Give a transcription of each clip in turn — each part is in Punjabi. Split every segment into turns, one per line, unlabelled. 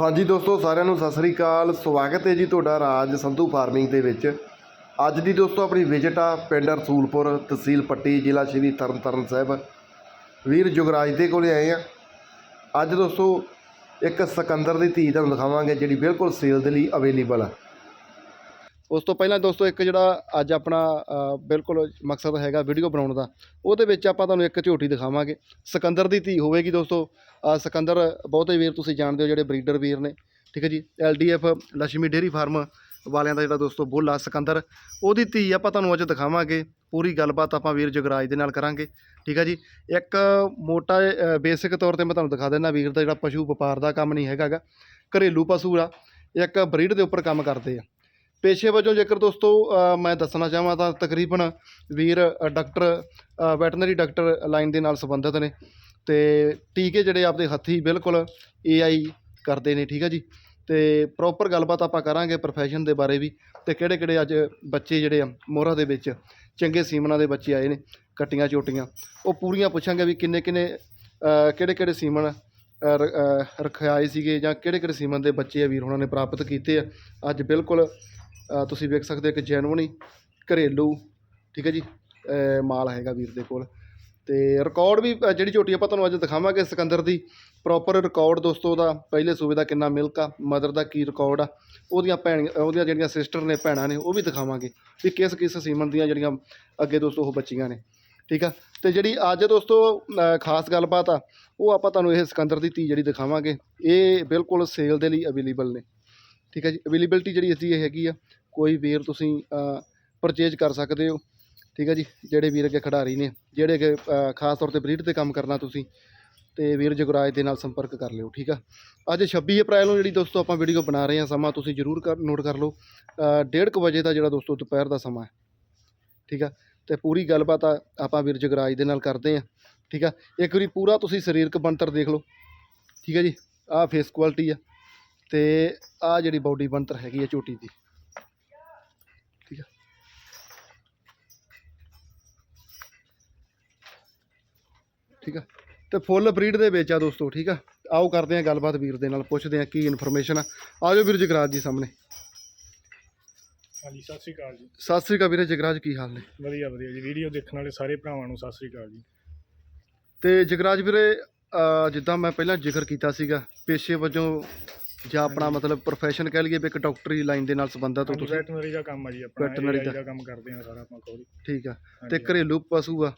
ਹਾਂਜੀ ਦੋਸਤੋ, ਸਾਰਿਆਂ ਨੂੰ ਸਤਿ ਸ੍ਰੀ ਅਕਾਲ। ਸਵਾਗਤ ਹੈ ਜੀ ਤੁਹਾਡਾ ਰਾਜ ਸੰਧੂ ਫਾਰਮਿੰਗ ਦੇ ਵਿੱਚ। ਅੱਜ ਦੀ ਦੋਸਤੋ, ਆਪਣੀ ਵਿਜ਼ਿਟ ਆ ਪਿੰਡ ਰਸੂਲਪੁਰ ਤਹਿਸੀਲ ਪੱਟੀ, ਜ਼ਿਲ੍ਹਾ ਸ਼੍ਰੀ ਤਰਨਤਾਰਨ ਸਾਹਿਬ। ਵੀਰ ਜੁਗਰਾਜ ਦੇ ਕੋਲੇ ਆਏ ਆ। ਅੱਜ ਦੋਸਤੋ, ਇੱਕ ਸਿਕੰਦਰ ਦੀ ਧੀ ਤੁਹਾਨੂੰ ਦਿਖਾਵਾਂਗੇ, ਜਿਹੜੀ ਬਿਲਕੁਲ ਸੇਲ ਦੇ ਲਈ ਅਵੇਲੇਬਲ ਆ। ਉਸ ਤੋਂ ਪਹਿਲਾਂ ਦੋਸਤੋ ਇੱਕ ਜਿਹੜਾ ਅੱਜ ਆਪਣਾ ਬਿਲਕੁਲ ਮਕਸਦ ਹੈਗਾ ਵੀਡੀਓ ਬਣਾਉਣ ਦਾ ਉਹਦੇ ਵਿੱਚ ਆਪਾਂ ਤੁਹਾਨੂੰ ਇੱਕ ਝੋਟੀ ਦਿਖਾਵਾਂਗੇ। ਸਿਕੰਦਰ ਦੀ ਧੀ ਹੋਵੇਗੀ ਦੋਸਤੋ। ਅ, ਸਿਕੰਦਰ ਬਹੁਤੇ ਵੀਰ ਤੁਸੀਂ ਜਾਣਦੇ ਹੋ ਜਿਹੜੇ ਬਰੀਡਰ ਵੀਰ ਨੇ ਠੀਕ ਹੈ ਜੀ? ਐਲਡੀਐਫ ਲక్ష్ਮੀ ਡੇਅਰੀ ਫਾਰਮ ਵਾਲਿਆਂ ਦਾ ਜਿਹੜਾ ਦੋਸਤੋ ਬੁੱਲ ਆ ਸਿਕੰਦਰ ਉਹਦੀ ਧੀ ਆਪਾਂ ਤੁਹਾਨੂੰ ਅੱਜ ਦਿਖਾਵਾਂਗੇ। ਪੂਰੀ ਗੱਲਬਾਤ ਆਪਾਂ ਵੀਰ ਜਗਰਾਜ ਦੇ ਨਾਲ ਕਰਾਂਗੇ ਠੀਕ ਹੈ ਜੀ? ਇੱਕ ਮੋਟਾ ਬੇਸਿਕ ਤੌਰ ਤੇ ਮੈਂ ਤੁਹਾਨੂੰ ਦਿਖਾ ਦਿੰਦਾ ਵੀਰ ਦਾ ਜਿਹੜਾ ਪਸ਼ੂ ਵਪਾਰ ਦਾ ਕੰਮ ਨਹੀਂ ਹੈਗਾ ਗਾ। ਘਰੇਲੂ ਪਸ਼ੂ ਆ ਇੱਕ ਬਰੀਡ ਦੇ ਉੱਪਰ ਕੰਮ ਕਰਦੇ ਆ। ਪੇਸ਼ੇ ਵਜੋਂ ਜੇਕਰ ਦੋਸਤੋ ਮੈਂ ਦੱਸਣਾ ਚਾਹਾਂ ਤਾਂ ਤਕਰੀਬਨ ਵੀਰ ਡਾਕਟਰ ਵੈਟਰਨਰੀ ਡਾਕਟਰ ਲਾਈਨ ਦੇ ਨਾਲ ਸੰਬੰਧਿਤ ਨੇ ਤੇ ਟੀਕੇ ਜਿਹੜੇ ਆਪਦੇ ਹੱਥੀ ਬਿਲਕੁਲ ਏਆਈ ਕਰਦੇ ਨੇ, ਠੀਕ ਹੈ ਜੀ? ਤੇ ਪ੍ਰੋਪਰ ਗੱਲਬਾਤ ਆਪਾਂ ਕਰਾਂਗੇ ਪ੍ਰੋਫੈਸ਼ਨ ਦੇ ਬਾਰੇ ਵੀ ਤੇ ਕਿਹੜੇ ਕਿਹੜੇ ਅੱਜ ਬੱਚੇ ਜਿਹੜੇ ਆ, ਮੋਹਰਾ ਦੇ ਵਿੱਚ ਚੰਗੇ ਸੀਮਨਾਂ ਦੇ ਬੱਚੇ ਆਏ ਨੇ, ਕੱਟੀਆਂ, ਚੋਟੀਆਂ। ਉਹ ਪੂਰੀਆਂ ਪੁੱਛਾਂਗੇ ਵੀ ਕਿੰਨੇ ਕਿੰਨੇ ਕਿਹੜੇ ਕਿਹੜੇ ਸੀਮਨ ਰਖਾਏ ਸੀਗੇ ਜਾਂ ਕਿਹੜੇ ਕਿਹੜੇ ਸੀਮਨ ਦੇ ਬੱਚੇ ਆ ਵੀਰ, ਉਹਨਾਂ ਨੇ ਪ੍ਰਾਪਤ ਕੀਤੇ ਆ। ਅੱਜ ਬਿਲਕੁਲ ਤੁਸੀਂ ਵੇਖ ਸਕਦੇ ਹੋ ਕਿ ਜੈਨੂਨ ਘਰੇਲੂ, ਠੀਕ ਹੈ ਜੀ ਮਾਲ ਹੈਗਾ ਵੀਰ ਦੇ ਕੋਲ। ਤੇ ਰਿਕਾਰਡ ਵੀ ਜਿਹੜੀ ਝੋਟੀ ਆਪਾਂ ਤੁਹਾਨੂੰ ਅੱਜ ਦਿਖਾਵਾਂਗੇ ਸਿਕੰਦਰ ਦੀ ਪ੍ਰੋਪਰ ਰਿਕਾਰਡ ਦੋਸਤੋ ਦਾ ਪਹਿਲੇ ਸੂਬੇ ਦਾ ਕਿੰਨਾ ਮਿਲਕ ਆ ਮਦਰ ਦਾ ਕੀ ਰਿਕਾਰਡ ਆ, ਉਹਦੀਆਂ ਭੈਣ, ਉਹਦੀਆਂ ਜਿਹੜੀਆਂ ਸਿਸਟਰ ਨੇ, ਭੈਣਾਂ ਨੇ, ਉਹ ਵੀ ਦਿਖਾਵਾਂਗੇ ਵੀ ਕਿਸ ਕਿਸ ਸੀਮਨ ਦੀਆਂ ਜਿਹੜੀਆਂ ਅੱਗੇ ਦੋਸਤੋ ਉਹ ਬੱਚੀਆਂ ਨੇ, ਠੀਕ ਆ? ਤੇ ਜਿਹੜੀ ਅੱਜ ਦੋਸਤੋ ਖਾਸ ਗੱਲਬਾਤ ਆ, ਉਹ ਆਪਾਂ ਤੁਹਾਨੂੰ ਇਹ ਸਿਕੰਦਰ ਦੀ ਧੀ ਜਿਹੜੀ ਦਿਖਾਵਾਂਗੇ, ਇਹ ਬਿਲਕੁਲ ਸੇਲ ਦੇ ਲਈ ਅਵੇਲੇਬਲ ਨੇ, ਠੀਕ ਹੈ ਜੀ? ਅਵੇਲੇਬਿਲਟੀ ਜਿਹੜੀ ਇਸਦੀ ਇਹ ਹੈਗੀ ਆ ਕੋਈ ਵੀਰ ਤੁਸੀਂ ਪਰਚੇਜ ਕਰ ਸਕਦੇ ਹੋ। ਠੀਕ ਹੈ ਜੀ? ਜਿਹੜੇ ਵੀਰ ਅੱਗੇ ਖਿਡਾਰੀ ਨੇ ਜਿਹੜੇ ਕਿ ਖਾਸ ਤੌਰ ਤੇ ਬਰੀਡ ਤੇ ਕੰਮ ਕਰਨਾ ਤੁਸੀਂ ਤੇ ਵੀਰ ਜਗਰਾਜ ਦੇ ਨਾਲ ਸੰਪਰਕ ਕਰ ਲਿਓ ਠੀਕ ਆ? ਅੱਜ 26 ਅਪ੍ਰੈਲ ਨੂੰ ਜਿਹੜੀ ਦੋਸਤੋ ਆਪਾਂ ਵੀਡੀਓ ਬਣਾ ਰਹੇ ਹਾਂ ਸਮਾਂ ਤੁਸੀਂ ਜ਼ਰੂਰ ਕਰ ਨੋਟ ਕਰ ਲਓ। ਅ, ਡੇਢ ਕੁ ਵਜੇ ਦਾ ਜਿਹੜਾ ਦੋਸਤੋ ਦੁਪਹਿਰ ਦਾ ਸਮਾਂ ਹੈ ਠੀਕ ਆ? ਤੇ ਪੂਰੀ ਗੱਲਬਾਤ ਆਪਾਂ ਵੀਰ ਜਗਰਾਜ ਦੇ ਨਾਲ ਕਰਦੇ ਆ ਠੀਕ ਆ? ਇੱਕ ਵਾਰੀ ਪੂਰਾ ਤੁਸੀਂ ਸਰੀਰਕ ਬਣਤਰ ਦੇਖ ਲਓ ਠੀਕ ਹੈ ਜੀ? ਆਹ ਫੇਸ ਕੁਆਲਿਟੀ ਆ ਤੇ ਆਹ ਜਿਹੜੀ ਬਾਡੀ ਬਣਤਰ ਹੈਗੀ ਆ ਝੋਟੀ ਦੀ ਠੀਕ ਆ? ਤੇ ਫੁੱਲ ਬਰੀਡ ਦੇ ਵਿੱਚ ਆ ਦੋਸਤੋ ਠੀਕ ਆ? ਆਓ ਕਰਦੇ ਆ ਗੱਲਬਾਤ ਵੀਰ ਦੇ ਨਾਲ ਪੁੱਛਦੇ ਆ ਕੀ ਇਨਫੋਰਮੇਸ਼ਨ ਆ। ਆਜੋ ਵੀਰ ਜਗਰਾਜ ਜੀ ਸਾਹਮਣੇ।
ਹਾਂਜੀ ਸਤਿ ਸ੍ਰੀ ਅਕਾਲ ਜੀ।
ਸਤਿ ਸ੍ਰੀ ਅਕਾਲ ਵੀਰੇ ਜਗਰਾਜ ਕੀ ਹਾਲ ਨੇ?
ਵਧੀਆ ਵਧੀਆ ਜੀ। ਵੀਡੀਓ ਦੇਖਣ ਵਾਲੇ ਸਾਰੇ ਭਰਾਵਾਂ ਨੂੰ ਸਤਿ ਸ੍ਰੀ ਅਕਾਲ ਜੀ।
ਤੇ ਜਗਰਾਜ ਵੀਰੇ ਅਹ ਜਿੱਦਾਂ ਮੈਂ ਪਹਿਲਾਂ ਜ਼ਿਕਰ ਕੀਤਾ ਸੀਗਾ ਪੇਸ਼ੇ ਵਜੋਂ ਜਾਂ ਆਪਣਾ ਮਤਲਬ ਪ੍ਰੋਫੈਸ਼ਨ ਕਹਿ ਲਈਏ ਵੀ ਇੱਕ ਡਾਕਟਰੀ ਲਾਈਨ ਦੇ ਨਾਲ ਸੰਬੰਧਿਤ ਹੋ ਤੁਸੀਂ।
ਵੈਟਰਨਰੀ ਦਾ ਕੰਮ ਆ ਜੀ ਆਪਣਾ AI
ਦਾ।
ਕੰਮ ਕਰਦੇ ਆ ਸਾਰਾ ਆਪਾਂ ਖੁਦ।
ਠੀਕ ਆ।
ਹਾਂਜੀ,
ਤੇ ਘਰੇਲੂ ਪਸ਼ੂ ਆ।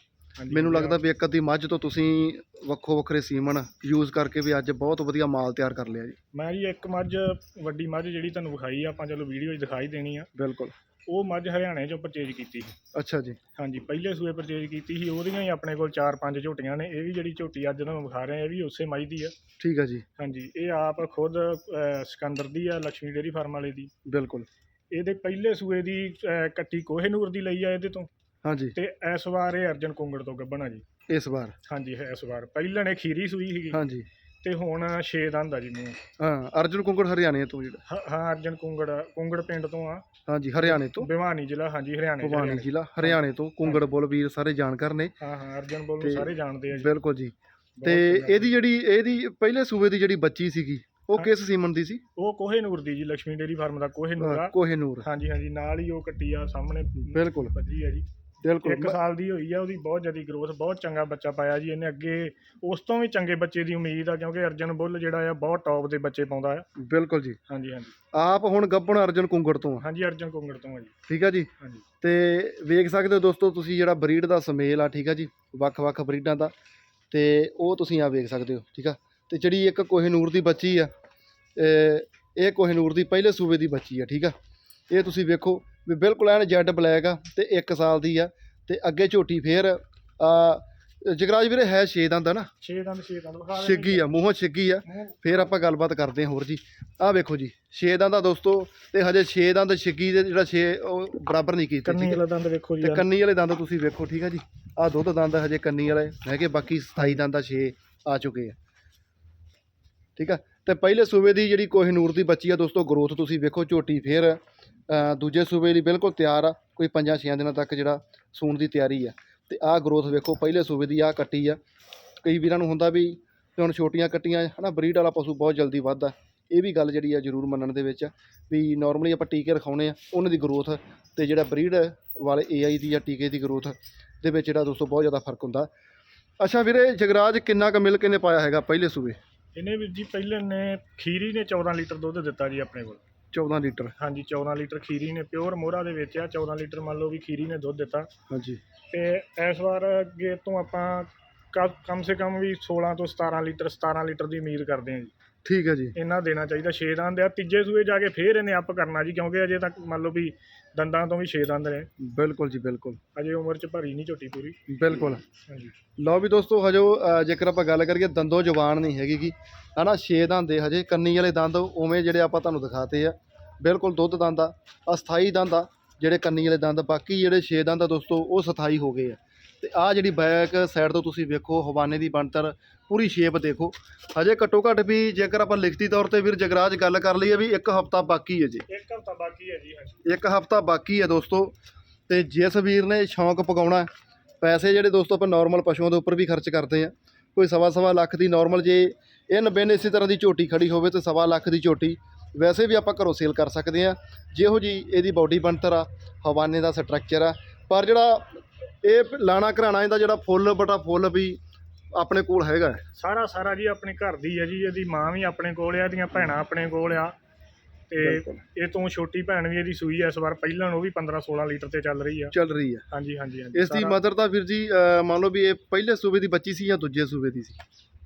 ਮੈਨੂੰ। ਲੱਗਦਾ ਵੀ ਇੱਕ ਅੱਧੀ ਮੱਝ ਤੋਂ ਤੁਸੀਂ ਵੱਖੋ ਵੱਖਰੇ ਸੀਮਨ ਯੂਜ਼ ਕਰਕੇ ਵੀ ਅੱਜ ਬਹੁਤ ਵਧੀਆ ਮਾਲ ਤਿਆਰ ਕਰ ਲਿਆ ਜੀ।
ਮੈਂ ਜੀ ਇੱਕ ਮੱਝ ਵੱਡੀ ਮੱਝ ਜਿਹੜੀ ਤੁਹਾਨੂੰ ਵਿਖਾਈ ਆ ਆਪਾਂ ਚਲੋ ਵੀਡੀਓ 'ਚ ਦਿਖਾਈ ਦੇਣੀ ਆ।
ਬਿਲਕੁਲ।
ਉਹ ਮੱਝ ਹਰਿਆਣੇ 'ਚੋਂ ਪਰਚੇਜ ਕੀਤੀ ਸੀ।
ਅੱਛਾ ਜੀ।
ਹਾਂਜੀ ਪਹਿਲੇ ਸੂਏ ਪਰਚੇਜ ਕੀਤੀ ਸੀ ਉਹਦੀਆਂ ਹੀ ਆਪਣੇ ਕੋਲ 4-5 ਝੋਟੀਆਂ ਨੇ ਇਹ ਵੀ ਜਿਹੜੀ ਝੋਟੀ ਅੱਜ ਤੁਹਾਨੂੰ ਵਿਖਾ ਰਹੇ ਆ ਇਹ ਵੀ ਉਸੇ ਮੱਝ ਦੀ ਆ।
ਠੀਕ ਆ ਜੀ।
ਹਾਂਜੀ ਇਹ ਆਪ ਖੁਦ ਅਹ, ਸਿਕੰਦਰ ਦੀ ਆ ਲక్ష్ਮੀ ਡੇਅਰੀ ਫਾਰਮ ਵਾਲੇ ਦੀ।
ਬਿਲਕੁਲ।
ਇਹਦੇ ਪਹਿਲੇ ਸੂਏ ਦੀ ਅਹ, ਕੱਟੀ ਕੋਹੇਨੂਰ ਦੀ ਲਈ ਆ ਇਹਦੇ ਤੋਂ।
ਹਾਂਜੀ।
ਤੇ ਇਸ ਵਾਰ ਇਹ ਅਰਜਨ ਕੁੰਗੜ ਤੋਂ ਗੱਭਣ ਜੀ।
ਇਸ ਵਾਰ।
ਹਾਂਜੀ ਹੈ ਇਸ ਵਾਰ। ਪਹਿਲਾਂ ਨੇ ਖੀਰੀ ਸੂਈ ਸੀਗੀ।
ਹਾਂਜੀ।
ਤੇ ਹੁਣ 6 ਦੰਦ ਆ ਜੀ ਮੂੰਹ।
ਹਾਂ ਅਰਜੁਨ ਕੁੰਗੜ ਹਰਿਆਣੇ ਤੋਂ ਜਿਹੜਾ।
ਹ- ਹਾਂ ਅਰਜਨ ਕੁੰਗੜ ਕੁੰਗੜ ਪਿੰਡ ਤੋਂ ਆ।
ਹਾਂਜੀ ਹਰਿਆਣੇ ਤੋਂ।
ਭਿਵਾਨੀ ਜ਼ਿਲ੍ਹਾ ਹਾਂਜੀ ਹਰਿਆਣੇ 'ਚ
ਭਵਾਨੀ। ਜ਼ਿਲ੍ਹਾ ਹਰਿਆਣੇ ਤੋਂ। ਕੁੰਗੜ ਬੁੱਲ ਵੀਰ ਸਾਰੇ ਜਾਣਕਾਰ ਨੇ।
ਹਾਂ ਹਾਂ ਅਰਜਨ ਬੋਲ ਨੂੰ
ਤੇ
ਸਾਰੇ ਜਾਣਦੇ ਆ ਜੀ।
ਬਿਲਕੁਲ ਜੀ।
ਬਹੁਤ
ਤੇ
ਚੰਗਾ।
ਇਹਦੀ ਜਿਹੜੀ ਇਹਦੀ ਪਹਿਲੇ ਸੂਬੇ ਦੀ ਜਿਹੜੀ ਬੱਚੀ ਸੀਗੀ ਉਹ
ਹਾਂ।
ਕਿਸ ਸੀਮਨ ਦੀ ਸੀ?
ਉਹ ਕੋਹੇਨੂਰ ਦੀ ਜੀ ਲక్ష్ਮੀ ਡੇਅਰੀ ਫਾਰਮ ਦਾ ਕੋਹੇਨੂਰ ਆ।
ਕੋਹੇਨੂਰ
ਹਾਂਜੀ ਹਾਂਜੀ ਨਾਲ ਹੀ ਉਹ ਕੱਟੀ ਆ ਸਾਹਮਣੇ
ਬਿਲਕੁਲ।
ਬੱਜੀ ਆ ਜੀ।
ਬਿਲਕੁਲ।
ਇੱਕ ਸਾਲ ਦੀ ਹੋਈ ਆ ਉਹਦੀ ਬਹੁਤ ਜ਼ਿਆਦਾ ਗਰੋਥ ਬਹੁਤ ਚੰਗਾ ਬੱਚਾ ਪਾਇਆ ਜੀ ਇਹਨੇ ਅੱਗੇ। ਉਸ ਤੋਂ ਵੀ ਚੰਗੇ ਬੱਚੇ ਦੀ ਉਮੀਦ ਆ ਕਿਉਂਕਿ ਅਰਜਨ ਬੁੱਲ ਜਿਹੜਾ ਆ ਬਹੁਤ ਟੌਪ ਦੇ ਬੱਚੇ ਪਾਉਂਦਾ ਆ।
ਬਿਲਕੁਲ ਜੀ।
ਹਾਂਜੀ ਹਾਂਜੀ।
ਆਪ ਹੁਣ ਗੱਬਣ ਅਰਜਨ ਕੁੰਗੜ ਤੋਂ ਆ।
ਹਾਂਜੀ ਅਰਜਨ ਕੁੰਗੜ ਤੋਂ ਆ ਜੀ।
ਠੀਕ ਆ ਜੀ?
ਹਾਂਜੀ।
ਤੇ ਵੇਖ ਸਕਦੇ ਹੋ ਦੋਸਤੋ ਤੁਸੀਂ ਜਿਹੜਾ ਬਰੀਡ ਦਾ ਸਮੇਲ ਆ ਠੀਕ ਆ ਜੀ? ਵੱਖ-ਵੱਖ ਬਰੀਡਾਂ ਦਾ। ਤੇ ਉਹ ਤੁਸੀਂ ਆ ਵੇਖ ਸਕਦੇ ਹੋ ਠੀਕ ਆ? ਤੇ ਜਿਹੜੀ ਇੱਕ ਕੋਹਿਨੂਰ ਦੀ ਬੱਚੀ ਆ ਇਹ ਇਹ ਕੋਹਿਨੂਰ ਦੀ ਪਹਿਲੇ ਸੂਬੇ ਦੀ ਬੱਚੀ ਆ ਠੀਕ ਆ? ਇਹ ਤੁਸੀਂ ਵੇਖੋ ਵੀ ਬਿਲਕੁਲ ਐਨ ਜੈਡ ਬਲੈਕ ਆ ਤੇ 1 ਸਾਲ ਦੀ ਆ ਤੇ ਅੱਗੇ ਝੋਟੀ ਫੇਰ ਆ ਜਗਰਾਜ ਵੀਰੇ ਹੈ 6 ਦੰਦ ਆ ਨਾ?
6 ਦੰਦ 6 ਦੰਦ ਵਿਖਾ
ਛਿੱਗੀ ਆ ਮੂੰਹੋਂ ਛਿੱਗੀ ਆ। ਫੇਰ ਆਪਾਂ ਗੱਲਬਾਤ ਕਰਦੇ ਹਾਂ ਹੋਰ ਜੀ। ਆਹ ਵੇਖੋ ਜੀ 6 ਦੰਦ ਆ ਦੋਸਤੋ ਤੇ ਹਜੇ 6 ਦੰਦ ਛਿੱਗੀ ਦੇ ਜਿਹੜਾ 6 ਉਹ ਬਰਾਬਰ ਨਹੀਂ ਕੀਤੇ
ਕੰਨੀ ਵਾਲਾ ਦੰਦ ਵੇਖੋ ਜੀ
ਤੇ ਕੰਨੀ ਵਾਲੇ ਦੰਦ ਤੁਸੀਂ ਵੇਖੋ ਠੀਕ ਆ ਜੀ। ਆਹ ਦੁੱਧ ਦੰਦ ਹਜੇ ਕੰਨੀ ਵਾਲੇ ਹੈਗੇ ਬਾਕੀ 27 ਦੰਦ ਆ 6 ਆ ਚੁੱਕੇ ਆ। ਠੀਕ ਆ? ਤੇ ਪਹਿਲੇ ਸੂਬੇ ਦੀ ਜਿਹੜੀ ਕੋਹਿਨੂਰ ਦੀ ਬੱਚੀ ਆ ਦੋਸਤੋ ਗਰੋਥ ਤੁਸੀਂ ਵੇਖੋ ਝੋਟੀ ਫੇਰ ਦੂਜੇ ਸੂਬੇ ਲਈ ਬਿਲਕੁਲ ਤਿਆਰ ਆ, ਕੋਈ 5-6 ਦਿਨਾਂ ਤੱਕ ਜਿਹੜਾ ਸੂਣ ਦੀ ਤਿਆਰੀ ਆ। ਤੇ ਆਹ ਗਰੋਥ ਵੇਖੋ, ਪਹਿਲੇ ਸੂਬੇ ਦੀ ਆਹ ਕੱਟੀ ਆ। ਕਈ ਵੀਰਾਂ ਨੂੰ ਹੁੰਦਾ ਵੀ ਹੁਣ ਛੋਟੀਆਂ ਕੱਟੀਆਂ, ਹਨਾ ਬਰੀਡ ਵਾਲਾ ਪਸ਼ੂ ਬਹੁਤ ਜਲਦੀ ਵੱਧਦਾ। ਇਹ ਵੀ ਗੱਲ ਜਿਹੜੀ ਆ ਜ਼ਰੂਰ ਮੰਨਣ ਦੇ ਵਿੱਚ ਵੀ ਨਾਰਮਲੀ ਆਪਾਂ ਟੀਕੇ ਰਖਾਉਣੇ ਆ, ਉਹਨਾਂ ਦੀ ਗਰੋਥ ਤੇ ਜਿਹੜਾ ਬਰੀਡ ਵਾਲੇ ਏਆਈ ਦੀ ਜਾਂ ਟੀਕੇ ਦੀ ਗਰੋਥ ਦੇ ਵਿੱਚ ਜਿਹੜਾ ਦੋਸਤੋ ਬਹੁਤ ਜ਼ਿਆਦਾ ਫ਼ਰਕ ਹੁੰਦਾ। ਅੱਛਾ ਵੀਰੇ, ਜਗਰਾਜ ਕਿੰਨਾ ਕੁ ਕੇ ਨੇ ਪਾਇਆ ਹੈਗਾ ਪਹਿਲੇ ਸੂਬੇ?
ਇਹਨੇ ਵੀਰ ਜੀ, ਪਹਿਲੇ ਨੇ ਖੀਰੀ ਨੇ 14 ਲੀਟਰ ਦੁੱਧ ਦਿੱਤਾ ਜੀ ਆਪਣੇ ਕੋਲ।
14 ਲੀਟਰ।
ਹਾਂਜੀ 14 ਲੀਟਰ ਖੀਰੀ ਨੇ ਪਿਓਰ ਮੋਹਰਾ ਦੇ ਵਿੱਚ ਆ 14 ਲੀਟਰ ਮੰਨ ਲਓ ਵੀ ਖੀਰੀ ਨੇ ਦੁੱਧ ਦਿੱਤਾ।
ਹਾਂਜੀ।
ਤੇ ਇਸ ਵਾਰ ਅੱਗੇ ਤੋਂ ਆਪਾਂ ਕ- ਕਮ ਸੇ ਕਮ ਵੀ 16 ਤੋਂ 17 ਲੀਟਰ 17 ਲੀਟਰ ਦੀ ਉਮੀਦ ਕਰਦੇ ਹਾਂ ਜੀ।
ਠੀਕ ਹੈ ਜੀ।
ਇਹਨਾਂ ਦੇਣਾ ਚਾਹੀਦਾ 6 ਦੰਦ ਆ ਤੀਜੇ ਸੂਏ ਜਾ ਕੇ ਫੇਰ ਇਹਨੇ ਅਪ ਕਰਨਾ ਜੀ ਕਿਉਂਕਿ ਅਜੇ ਤੱਕ ਮੰਨ ਲਓ ਵੀ ਦੰਦਾਂ ਤੋਂ ਵੀ 6 ਦੰਦ ਨੇ।
ਬਿਲਕੁਲ ਜੀ ਬਿਲਕੁਲ।
ਅਜੇ ਉਮਰ 'ਚ ਭਰੀ ਨਹੀਂ ਝੋਟੀ ਪੂਰੀ।
ਬਿਲਕੁਲ।
ਹਾਂਜੀ।
ਲਓ ਵੀ ਦੋਸਤੋ ਹਜੋ ਅ, ਜੇਕਰ ਆਪਾਂ ਗੱਲ ਕਰੀਏ ਦੰਦੋ ਜਵਾਨ ਨਹੀਂ ਹੈਗੀ ਗੀ ਹਨਾ ਛੇ ਦੰਦ ਦੇ ਹਜੇ ਕੰਨੀ ਵਾਲੇ ਦੰਦ ਉਵੇਂ ਜਿਹੜੇ ਆਪਾਂ ਤੁਹਾਨੂੰ ਦਿਖਾਤੇ ਆ ਬਿਲਕੁਲ ਦੁੱਧ ਦੰਦ ਆ ਅਸਥਾਈ ਦੰਦ ਆ ਜਿਹੜੇ ਕੰਨੀ ਵਾਲੇ ਦੰਦ ਬਾਕੀ ਜਿਹੜੇ ਛੇ ਦੰਦ ਆ ਦੋਸਤੋ ਉਹ ਸਥਾਈ ਹੋ ਗਏ ਆ। ਤੇ ਆ ਜਿਹੜੀ ਬੈਕ ਸਾਈਡ ਤੋਂ ਤੁਸੀਂ ਵੇਖੋ ਹਵਾਨੇ ਦੀ ਬਣਤਰ ਪੂਰੀ ਸ਼ੇਪ ਦੇਖੋ। ਹਜੇ ਘੱਟੋ ਘੱਟ ਵੀ ਜੇਕਰ ਆਪਾਂ ਲਿਖਤੀ ਤੌਰ ਤੇ ਵੀਰ ਜਗਰਾਜ ਗੱਲ ਕਰ ਲਈਏ ਵੀ ਇੱਕ ਹਫਤਾ ਬਾਕੀ ਹੈ ਜੀ।
ਇੱਕ ਹਫ਼ਤਾ ਬਾਕੀ ਹੈ ਜੀ ਹਾਂਜੀ।
ਇੱਕ ਹਫਤਾ ਬਾਕੀ ਹੈ ਦੋਸਤੋ ਤੇ ਜਿਸ ਵੀਰ ਨੇ ਸ਼ੌਂਕ ਪਕਾਉਣਾ ਪੈਸੇ ਜਿਹੜੇ ਦੋਸਤੋ ਆਪਾਂ ਨਾਰਮਲ ਪਸ਼ੂਆਂ ਦੇ ਉੱਪਰ ਵੀ ਖਰਚ ਕਰਦੇ ਆ ਕੋਈ ਸਵਾ ਸਵਾ ਲੱਖ ਦੀ ਨਾਰਮਲ ਜੇ ਇਹ ਨਬੇ ਨੇ ਇਸੇ ਤਰ੍ਹਾਂ ਦੀ ਝੋਟੀ ਖੜੀ ਹੋਵੇ ਤੇ ਸਵਾ ਲੱਖ ਦੀ ਝੋਟੀ ਵੈਸੇ ਵੀ ਆਪਾਂ ਘਰੋਂ ਸੇਲ ਕਰ ਸਕਦੇ ਆ ਜਿਹੋ ਜੀ ਇਹਦੀ ਬਾਡੀ ਬਣਤਰ ਆ ਹਵਾਨੇ ਦਾ ਸਟਰਕਚਰ ਆ ਪਰ ਜਿਹੜਾ ਇਹ ਲਾਣਾ ਘਰਾਣਾ ਇਹਦਾ ਜਿਹੜਾ ਫੁੱਲ ਬਟਾ ਫੁੱਲ ਵੀ ਆਪਣੇ ਕੋਲ ਹੈਗਾ ਹੈ।
ਸਾਰਾ ਸਾਰਾ ਜੀ ਆਪਣੇ ਘਰ ਦੀ ਹੈ ਜੀ ਇਹਦੀ ਮਾਂ ਵੀ ਆਪਣੇ ਕੋਲ ਆ ਇਹਦੀਆਂ ਭੈਣਾਂ ਆਪਣੇ ਕੋਲ ਆ ਤੇ
ਬਿਲਕੁਲ।
ਇਹ ਤੋਂ ਛੋਟੀ ਭੈਣ ਵੀ ਇਹਦੀ ਸੂਈ ਐ ਇਸ ਵਾਰ ਪਹਿਲਾਂ ਉਹ ਵੀ 15 16 ਲੀਟਰ ਤੇ ਚੱਲ ਰਹੀ ਆ
ਚੱਲ ਰਹੀ ਹੈ
ਹਾਂਜੀ ਹਾਂਜੀ ਹਾਂਜੀ
ਇਸ ਦੀ
ਸਾਰਾ-
ਮਦਰ ਤਾਂ ਵੀਰ ਜੀ ਅਹ ਮੰਨ ਲਓ ਵੀ ਇਹ ਪਹਿਲੇ ਸੂਬੇ ਦੀ ਬੱਚੀ ਸੀ ਜਾਂ ਦੂਜੇ ਸੂਬੇ ਦੀ ਸੀ